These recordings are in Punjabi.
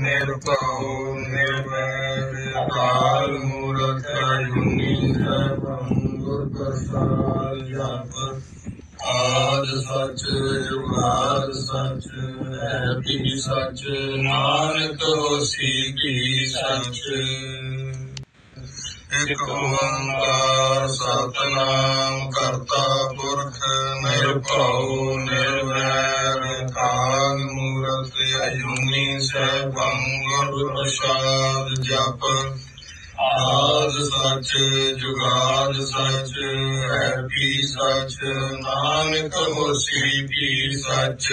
ਨਿਰਭਉ ਨਿਰਵੈਰ ਅਕਾਲ ਮੂਰਤ ਅਜੂਨੀ ਸਰਬੰ ਗੁਰ ਪ੍ਰਸਾਦ ਜਪ ਆਦ ਸੱਚ ਜੁਗਾਦ ਸੱਚ ਹੈ ਵੀ ਸਚ ਨਾਨਕ ਹੋਸੀ ਵੀ ਸੱਚ ਇਕ ਓੰਕਾਰ ਸਤਨਾਮ ਕਰਤਾ ਪੁਰਖ ਨਿਰਭਉ ਨਿਰਵੈਰ ਕਾਲ ਮੂਰਤ ਅਜੂਨੀ ਸੈਭੰ ਗੁਰ ਪ੍ਰਸਾਦ ਜਪ। ਆਦ ਸੱਚ, ਜੁਗਾਦ ਸੱਚ, ਹੈ ਪੀ ਸੱਚ, ਨਾਨਕ ਹੋਸੀ ਵੀ ਸੱਚ।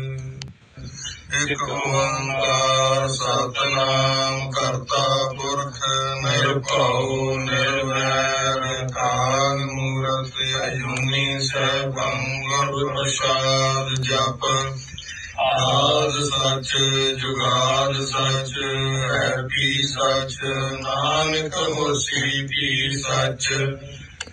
ਇਕ ਓੰਕਾਰ ਸਤਨਾਮ ਕਰਤਾ ਪੁਰਖ ਨਿਰਭਉ ਨਿਰਵੈਰ ਕਾਲ ਮੂਰਤ ਅਜੂਨੀ ਸੈਭੰ ਗੁਰ ਪ੍ਰਸਾਦ ਜਪ। ਆਦ ਸੱਚ, ਜੁਗਾਦ ਸੱਚ, ਹੈ ਪੀ ਸੱਚ, ਨਾਨਕ ਹੋਸੀ ਵੀ ਸੱਚ।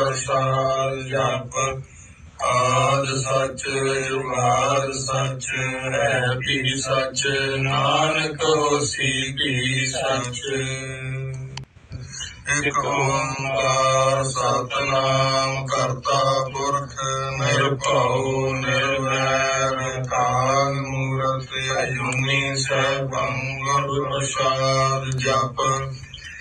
ਪ੍ਰਸਾਦ ਜਪ ਆਦ ਸੱਚ, ਜੁਗਾਦ ਸੱਚ ਹੈ ਭੀ ਸੱਚ, ਨਾਨਕ ਹੋਸੀ ਭੀ ਸੱਚ। ਇਕ ਓੰਕਾਰ ਸਤਨਾਮ ਕਰਤਾ ਪੁਰਖ, ਨਿਰਭਉ, ਨਿਰਵੈਰ, ਕਾਲ ਮੂਰਤ, ਅਜੂਨੀ ਸੈਭੰ ਗੁਰ ਪ੍ਰਸਾਦ ਜਪ।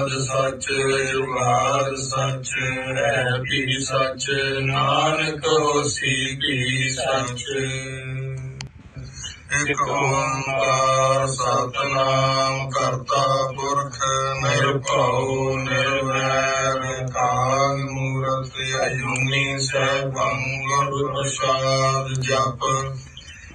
ਆਦ ਸੱਚ ਜੁਗਾਦ ਸੱਚ ਹੈ ਵੀ ਸੱਚ, ਨਾਨਕ ਹੋਸੀ ਵੀ ਸੱਚ। ਇਕ ਓੰਕਾਰ ਸਤਨਾਮ ਕਰਤਾ ਪੁਰਖ, ਨਿਰਭਉ, ਨਿਰਵੈਰ, ਕਾਲ ਮੂਰਤ, ਅਜੂਨੀ ਸੈਭੰ ਗੁਰ ਪ੍ਰਸਾਦ ਜਪ।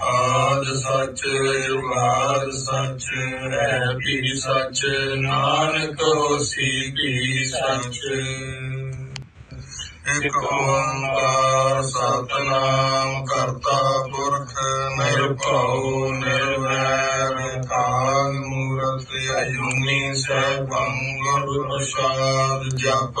ਆਦ ਸੱਚ ਜੁਗਾਦ ਸੱਚ ਹੈ ਵੀ ਸੱਚ, ਨਾਨਕ ਹੋਸੀ ਭੀ ਸੱਚ। ਇਕ ਓੰਕਾਰ ਸਤਨਾਮ ਕਰਤਾ ਪੁਰਖ, ਨਿਰਭਉ, ਨਿਰਵੈਰ, ਕਾਲ ਮੂਰਤ, ਅਜੂਨੀ ਸੈਭੰ, ਗੁਰ ਪ੍ਰਸਾਦ ਜਪ।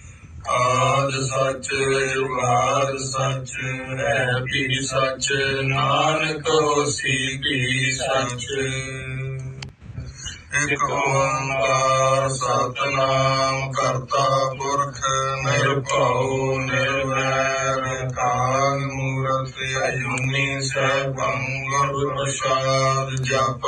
ਆਦ ਸੱਚ ਜੁਗਾਦ ਸੱਚ ਹੈ ਭੀ ਸੱਚ, ਨਾਨਕ ਹੋਸੀ ਭੀ ਸੱਚ। ਇਕ ਓੰਕਾਰ ਸਤਨਾਮ ਕਰਤਾ ਪੁਰਖ ਨਿਰਭਉ ਨਿਰਵੈਰ ਕਾਲ ਮੂਰਤ, ਅਜੂਨੀ ਸੈਭੰ ਗੁਰ ਪ੍ਰਸਾਦ ਜਪ।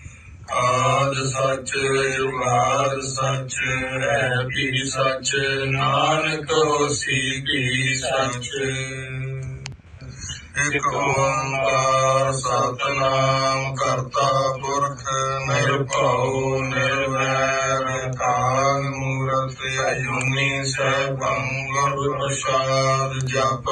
ਆਦ ਸੱਚ ਜੁਗਾਦ ਸੱਚ ਹੈ ਵੀ ਸੱਚ, ਨਾਨਕ ਹੋਸੀ ਵੀ ਸੱਚ। ਇਕ ਓੰਕਾਰ ਸਤਨਾਮ ਕਰਤਾ ਪੁਰਖ, ਨਿਰਭਉ, ਨਿਰਵੈਰ, ਕਾਲ ਮੂਰਤ, ਅਜੂਨੀ ਸੈਭੰ ਗੁਰ ਪ੍ਰਸਾਦ ਜਪ।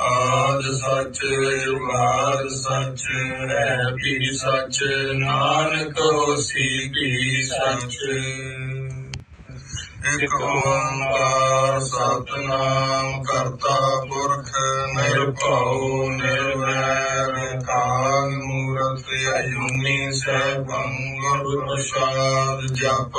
ਆਦ ਸੱਚ ਜੁਗਾਦ ਸੱਚ ਹੈ ਵੀ ਸੱਚ, ਨਾਨਕ ਹੋਸੀ ਵੀ ਸੱਚ। ਇਕ ਓੰਕਾਰ ਸਤਨਾਮ ਕਰਤਾ ਪੁਰਖ, ਨਿਰਭਉ, ਨਿਰਵੈਰ, ਕਾਲ ਮੂਰਤ, ਅਜੂਨੀ ਸੈਭੰ ਗੁਰ ਪ੍ਰਸਾਦ ਜਪ।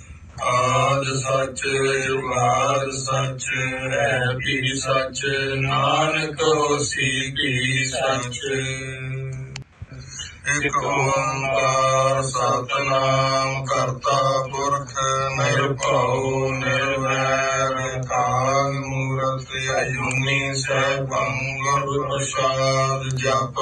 ਆਦ ਸੱਚ, ਜੁਗਾਦ ਸੱਚ ਹੈ ਵੀ ਸੱਚ, ਨਾਨਕ ਹੋਸੀ ਭੀ ਸੱਚ। ਇਕ ਓੰਕਾਰ ਸਤਨਾਮ ਕਰਤਾ ਪੁਰਖ, ਨਿਰਭਉ, ਨਿਰਵੈਰ, ਕਾਲ ਮੂਰਤ ਅਜੂਨੀ ਸੈਭੰ ਗੁਰ ਪ੍ਰਸਾਦ ਜਪ।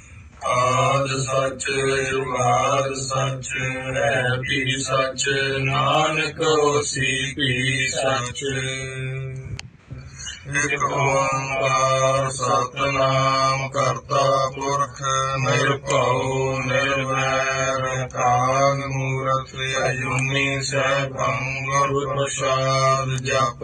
ਆਦ ਸੱਚ, ਜੁਗਾਦ ਸੱਚ ਹੈ ਵੀ ਸੱਚ, ਨਾਨਕ ਹੋਸੀ ਵੀ ਸੱਚ। ਇਕ ਓੰਕਾਰ ਸਤਨਾਮ ਕਰਤਾ ਪੁਰਖ, ਨਿਰਭਉ, ਨਿਰਵੈਰ, ਕਾਲ ਮੂਰਤ, ਅਜੂਨੀ ਸੈਭੰ ਗੁਰ ਪ੍ਰਸਾਦ ਜਪ।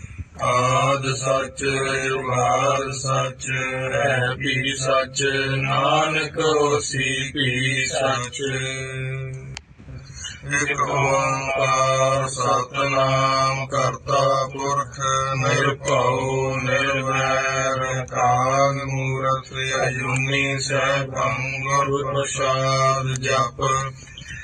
ਆਦ ਸੱਚ ਜੁਗਾਦ ਸੱਚ ਹੈ ਵੀ ਸੱਚ, ਨਾਨਕ ਹੋਸੀ ਵੀ ਸੱਚ। ਇਕ ਓੰਕਾਰ ਸਤਨਾਮ ਕਰਤਾ ਪੁਰਖ, ਨਿਰਭਉ, ਨਿਰਵੈਰ, ਕਾਲ ਮੂਰਤ, ਅਜੂਨੀ ਸੈਭੰ ਗੁਰ ਪ੍ਰਸਾਦ ਜਪ।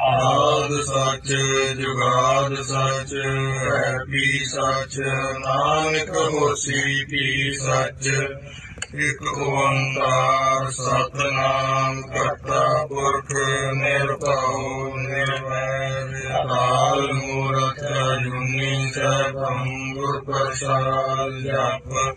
ਆਦ ਸੱਚ, ਜੁਗਾਦ ਸੱਚ ਹੈ ਪੀ ਸੱਚ, ਨਾਨਕ ਹੋਸੀ ਵੀ ਸੱਚ। ਇਕ ਓੰਕਾਰ ਸਤਨਾਮ ਕਰਤਾ ਪੁਰਖ, ਨਿਰਭਉ, ਨਿਰਵੈਰ। ਅਕਾਲ ਮੂਰਤ ਅਜੂਨੀ ਸੈਭੰ ਗੁਰ ਪ੍ਰਸਾਦ ਜਪ।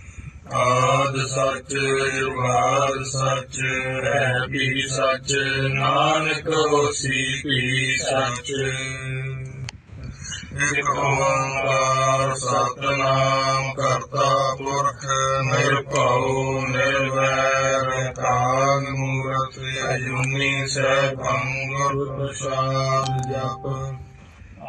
ਆਦ ਸੱਚ ਜੁਗਾਦ ਸੱਚ ਹੈ ਵੀ ਸੱਚ, ਨਾਨਕ ਹੋਸੀ ਵੀ ਸੱਚ। ਇਕ ਓੰਕਾਰ ਸਤਨਾਮ ਕਰਤਾ ਪੁਰਖ, ਨਿਰਭਉ ਨਿਰਵੈਰ ਕਾਲ ਮੂਰਤ, ਅਜੂਨੀ ਸੈਭੰ ਗੁਰ ਪ੍ਰਸਾਦ ਜਪ।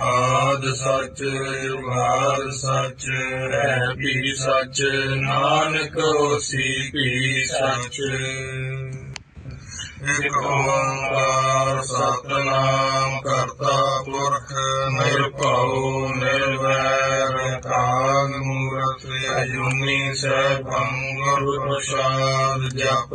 ਆਦ ਸੱਚ ਜੁਗਾਦ ਸੱਚ ਹੈ ਵੀ ਸੱਚ, ਨਾਨਕ ਹੋਸੀ ਭੀ ਸੱਚ। ਇਕ ਓੰਕਾਰ ਸਤਨਾਮ ਕਰਤਾ ਪੁਰਖ, ਨਿਰਭਉ, ਨਿਰਵੈਰ, ਕਾਲ ਮੂਰਤ, ਅਜੂਨੀ ਸੈਭੰ ਗੁਰ ਪ੍ਰਸਾਦ ਜਪ।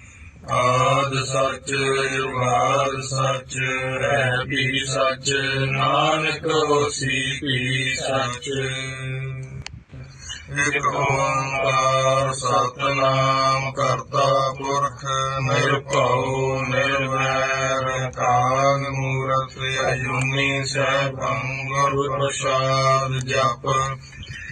ਆਦ ਸੱਚ ਜੁਗਾਦ ਸੱਚ ਹੈ ਵੀ ਸੱਚ, ਨਾਨਕ ਹੋਸੀ ਵੀ ਸੱਚ। ਇਕ ਓੰਕਾਰ ਸਤਨਾਮ ਕਰਤਾ ਪੁਰਖ ਨਿਰਭਉ ਨਿਰਵੈਰ ਕਾਲ ਮੂਰਤ, ਅਜੂਨੀ ਸੈਭੰ ਗੁਰ ਪ੍ਰਸਾਦ ਜਪ।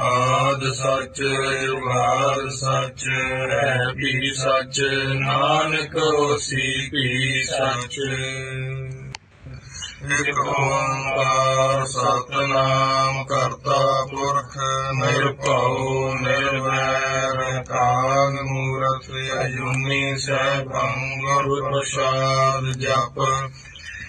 ਆਦ ਸੱਚ ਜੁਗਾਦ ਸੱਚ ਹੈ ਵੀ ਸੱਚ, ਨਾਨਕ ਹੋਸੀ ਵੀ ਸੱਚ। ਇਕ ਓੰਕਾਰ ਸਤਨਾਮ ਕਰਤਾ ਪੁਰਖ, ਨਿਰਭਉ, ਨਿਰਵੈਰ, ਕਾਲ ਮੂਰਤ, ਅਜੂਨੀ ਸੈਭੰ ਗੁਰ ਪ੍ਰਸਾਦ ਜਪ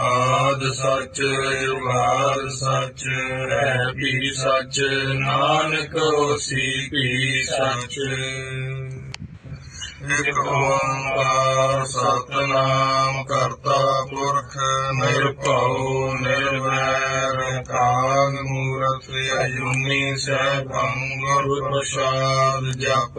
ਆਦ ਸੱਚ ਜੁਗਾਦ ਸੱਚ ਹੈ ਵੀ ਸੱਚ, ਨਾਨਕ ਹੋਸੀ ਵੀ ਸੱਚ। ਇਕ ਓੰਕਾਰ ਸਤਨਾਮ ਕਰਤਾ ਪੁਰਖ, ਨਿਰਭਉ, ਨਿਰਵੈਰ ਕਾਗ ਮੂਰਤ, ਅਜੂਨੀ ਸੈਭੰ ਗੁਰ ਪ੍ਰਸਾਦ ਜਪ।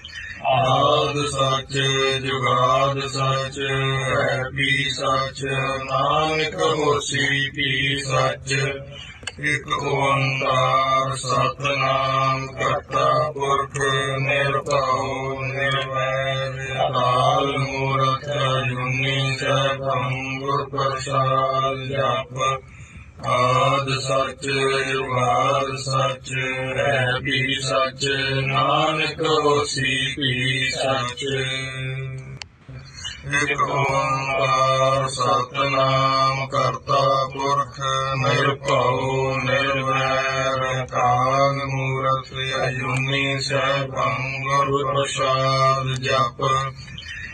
ਆਦ ਸੱਚ, ਜੁਗਾਦ ਸੱਚ ਹੈ ਪੀ ਸੱਚ, ਨਾਨਕ ਹੋਸੀ ਵੀ ਸੱਚ। ਇਕ ਓੰਕਾਰ ਸਤਨਾਮ ਕਰਤਾ ਪੁਰਖ, ਨਿਰਭਉ, ਨਿਰਵੈਰ, ਅਕਾਲ ਮੂਰਤ, ਜੁਨੀ ਸਭੰ ਗੁਰ ਪ੍ਰਸਾਦ ਜਪ। ਆਦ ਸੱਚ ਜੁਗਾਦ ਸੱਚ ਹੈ ਵੀ ਸੱਚ, ਨਾਨਕ ਹੋਸੀ ਵੀ ਸੱਚ। ਇਕ ਓੰਕਾਰ ਸਤਨਾਮ ਕਰਤਾ ਪੁਰਖ, ਨਿਰਭਉ, ਨਿਰਵੈਰ ਕਾਗ ਮੂਰਤ, ਅਜੂਨੀ ਸੈਭੰ ਗੁਰ ਪ੍ਰਸਾਦ ਜਪ।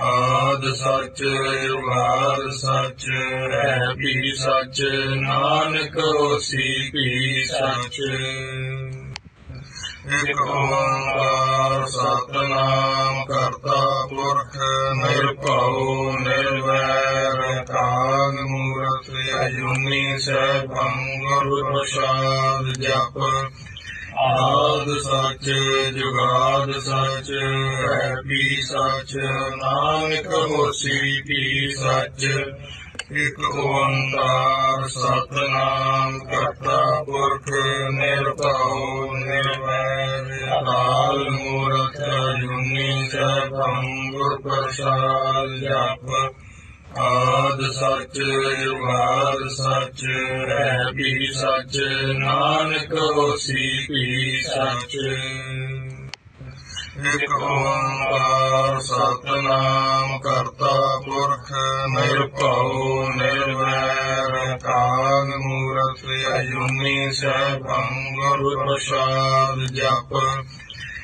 ਆਦ ਸੱਚ ਜੁਗਾਦ ਸੱਚ ਹੈ ਵੀ ਸੱਚ, ਨਾਨਕ ਹੋਸੀ ਵੀ ਸੱਚ। ਇਕ ਓੰਕਾਰ ਸਤਨਾਮ ਕਰਤਾ ਪੁਰਖ, ਨਿਰਭਉ, ਨਿਰਵੈਰ, ਕਾਗ ਮੂਰਤ, ਅਜੂਨੀ ਸੈਭੰ ਗੁਰ ਪ੍ਰਸਾਦ ਜਪ। ਆਦ ਸੱਚ, ਜੁਗਾਦ ਸੱਚ ਹੈ ਪੀ ਸੱਚ, ਨਾਨਕ ਹੋਸੀ ਵੀ ਸੱਚ। ਇਕ ਓੰਕਾਰ ਸਤਨਾਮ ਕਰਤਾ ਪੁਰਖ, ਨਿਰਭਉ, ਨਿਰਵੈਰ, ਅਕਾਲ ਮੂਰਤ, ਜੁਨੀ ਸਭੰ ਗੁਰ ਪ੍ਰਸਾਦ ਜਪ। ਆਦ ਸੱਚ ਜੁਗਾਦ ਸੱਚ ਹੈ ਵੀ ਸੱਚ, ਨਾਨਕ ਹੋਸੀ ਵੀ ਸੱਚ। ਇਕ ਓੰਕਾਰ ਸਤਨਾਮ ਕਰਤਾ ਪੁਰਖ, ਨਿਰਭਉ, ਨਿਰਵੈਰ ਕਾਗ ਮੂਰਤ, ਅਜੂਨੀ ਸੈਭੰ ਗੁਰ ਪ੍ਰਸਾਦ ਜਪ।